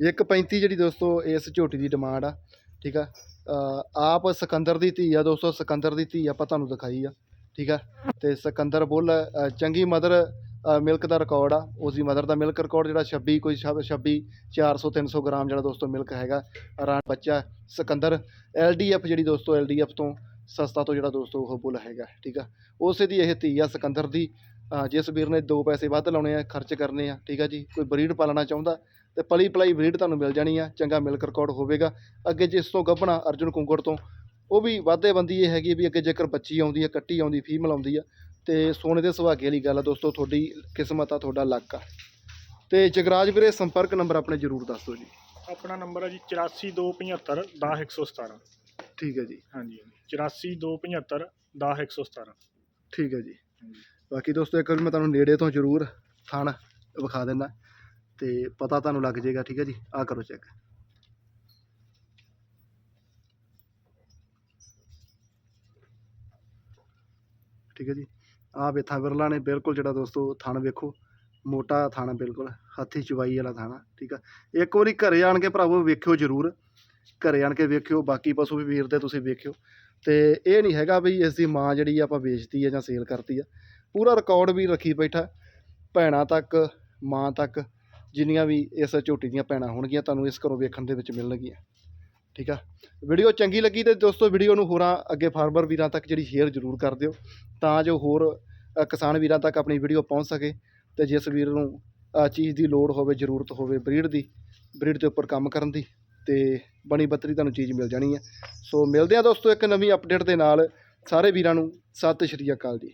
1.35 ਜਿਹੜੀ ਦੋਸਤੋ ਇਸ ਝੋਟੀ ਦੀ ਡਿਮਾਂਡ ਆ। ਠੀਕ ਆ। ਆਪ ਸਿਕੰਦਰ ਦੀ ਧੀ ਆ ਦੋਸਤੋ ਸਿਕੰਦਰ ਦੀ ਧੀ ਆਪਾਂ ਤੁਹਾਨੂੰ ਦਿਖਾਈ ਆ। ਠੀਕ ਆ? ਅਤੇ ਸਿਕੰਦਰ ਬੁੱਲ ਚੰਗੀ ਮਦਰ ਮਿਲਕ ਦਾ ਰਿਕਾਰਡ ਆ। ਉਸ ਦੀ ਮਦਰ ਦਾ ਮਿਲਕ ਰਿਕਾਰਡ ਜਿਹੜਾ 26 ਕੋਈ 26 400 300 ਗ੍ਰਾਮ ਜਿਹੜਾ ਦੋਸਤੋ ਮਿਲਕ ਹੈਗਾ ਰਾਂ ਬੱਚਾ ਸਿਕੰਦਰ, ਐਲਡੀਐਫ ਜਿਹੜੀ ਦੋਸਤੋ, ਐਲਡੀਐਫ ਤੋਂ ਸਸਤਾ ਤੋਂ ਜਿਹੜਾ ਦੋਸਤੋ ਉਹ ਬੁੱਲ ਹੈਗਾ, ਠੀਕ ਆ? ਉਸੇ ਦੀ ਇਹ ਧੀ ਆ ਸਿਕੰਦਰ ਦੀ। ਜਿਸ ਵੀਰ ਨੇ ਦੋ ਪੈਸੇ ਵੱਧ ਲਾਉਣੇ ਆ, ਖਰਚ ਕਰਨੇ ਆ, ਠੀਕ ਆ ਜੀ? ਕੋਈ ਬਰੀਡ ਪਾਲਣਾ ਚਾਹੁੰਦਾ, ਤੇ ਪਲੀ ਪਲਾਈ ਬਰੀਡ ਤੁਹਾਨੂੰ ਮਿਲ ਜਾਣੀ ਆ, ਚੰਗਾ ਮਿਲਕ ਰਿਕਾਰਡ ਹੋਵੇਗਾ। ਅੱਗੇ ਜਿਸ ਤੋਂ ਗੱਭਣਾ ਅਰਜੁਨ ਕੁੰਗੜ ਤੋਂ ਉਹ ਵੀ ਵਾਧੇ ਬੰਦੀ ਇਹ ਹੈਗੀ ਵੀ ਅੱਗੇ ਜੇਕਰ ਬੱਚੀ ਆਉਂਦੀ ਹੈ ਕੱਟੀ ਆਉਂਦੀ ਫੀਮੇਲ ਆਉਂਦੀ ਆ ਤੇ ਸੋਨੇ ਦੇ ਸੁਹਾਗੇ ਵਾਲੀ ਗੱਲ ਆ ਦੋਸਤੋ ਤੁਹਾਡੀ ਕਿਸਮਤ ਆ ਤੁਹਾਡਾ ਲੱਕ ਆ। ਤੇ ਜਗਰਾਜ ਵੀਰੇ ਸੰਪਰਕ ਨੰਬਰ ਆਪਣੇ ਜ਼ਰੂਰ ਦੱਸ ਦਿਓ ਜੀ।
ਆਪਣਾ ਨੰਬਰ ਹੈ ਜੀ 84275 10117
ਠੀਕ ਹੈ ਜੀ।
ਹਾਂਜੀ 84275 10117
ਠੀਕ ਹੈ ਜੀ। ਬਾਕੀ ਦੋਸਤੋ ਇੱਕ ਵਾਰ ਮੈਂ ਤੁਹਾਨੂੰ ਨੇੜੇ ਤੋਂ ਜ਼ਰੂਰ ਥਣ ਵਿਖਾ ਦਿੰਦਾ ਤੇ ਪਤਾ ਤੁਹਾਨੂੰ ਲੱਗ ਜਾਏਗਾ ਠੀਕ ਹੈ ਜੀ? ਆ ਕਰੋ ਚੈੱਕ ਠੀਕ ਹੈ ਜੀ। ਆ ਵੇਥਾ ਵਿਰਲਾ ਨੇ ਬਿਲਕੁਲ ਜਿਹੜਾ ਦੋਸਤੋ ਥਣ ਵੇਖੋ, ਮੋਟਾ ਥਣ ਬਿਲਕੁਲ, ਹੱਥੀ ਚਵਾਈ ਵਾਲਾ ਥਣ, ਠੀਕ ਆ। ਇੱਕ ਵਾਰੀ ਘਰੇ ਆਣ ਕੇ ਭਰਾਵੋ ਵੇਖਿਓ ਜ਼ਰੂਰ, ਘਰੇ ਆਣ ਕੇ ਵੇਖਿਓ, ਬਾਕੀ ਪਸ਼ੂ ਵੀ ਵੀਰ ਦੇ ਤੁਸੀਂ ਵੇਖਿਓ। ਤੇ ਇਹ ਨਹੀਂ ਹੈਗਾ ਵੀ ਇਸ ਦੀ ਮਾਂ ਜਿਹੜੀ ਆ ਆਪਾਂ ਵੇਚਤੀ ਆ ਜਾਂ ਸੇਲ ਕਰਤੀ ਆ। ਪੂਰਾ ਰਿਕਾਰਡ ਵੀ ਰੱਖੀ ਬੈਠਾ, ਭੈਣਾਂ ਤੱਕ, ਮਾਂ ਤੱਕ, ਜਿੰਨੀਆਂ ਵੀ ਇਸ ਝੋਟੀ ਦੀਆਂ ਭੈਣਾਂ ਹੋਣਗੀਆਂ, ਤੁਹਾਨੂੰ ਇਸ ਘਰੋਂ ਵੇਖਣ ਦੇ ਵਿੱਚ ਮਿਲਣਗੀਆਂ। ਠੀਕ ਆ? ਵੀਡੀਓ ਚੰਗੀ ਲੱਗੀ ਤੇ ਦੋਸਤੋ ਵੀਡੀਓ ਨੂੰ ਹੋਰਾਂ ਅੱਗੇ ਫਾਰਮਰ ਵੀਰਾਂ ਤੱਕ ਜਿਹੜੀ ਸ਼ੇਅਰ ਜ਼ਰੂਰ ਕਰ ਦਿਓ, ਤਾਂ ਜੋ ਹੋਰ ਕਿਸਾਨ ਵੀਰਾਂ ਤੱਕ ਆਪਣੀ ਵੀਡੀਓ ਪਹੁੰਚ ਸਕੇ ਤੇ ਜਿਸ ਵੀਰ ਨੂੰ ਚੀਜ਼ ਦੀ ਲੋੜ ਹੋਵੇ, ਜ਼ਰੂਰਤ ਹੋਵੇ ਬਰੀਡ ਦੀ ਬਰੀਡ ਦੇ ਉੱਪਰ ਕੰਮ ਕਰਨ ਦੀ ਤੇ ਬਣੀ ਬੱਤਰੀ ਤੁਹਾਨੂੰ ਚੀਜ਼ ਮਿਲ ਜਾਣੀ ਹੈ ਸੋ ਮਿਲਦੇ ਆ ਦੋਸਤੋ ਇੱਕ ਨਵੀਂ ਅਪਡੇਟ ਦੇ ਨਾਲ। ਸਾਰੇ ਵੀਰਾਂ ਨੂੰ ਸਤਿ ਸ਼੍ਰੀ ਅਕਾਲ ਜੀ।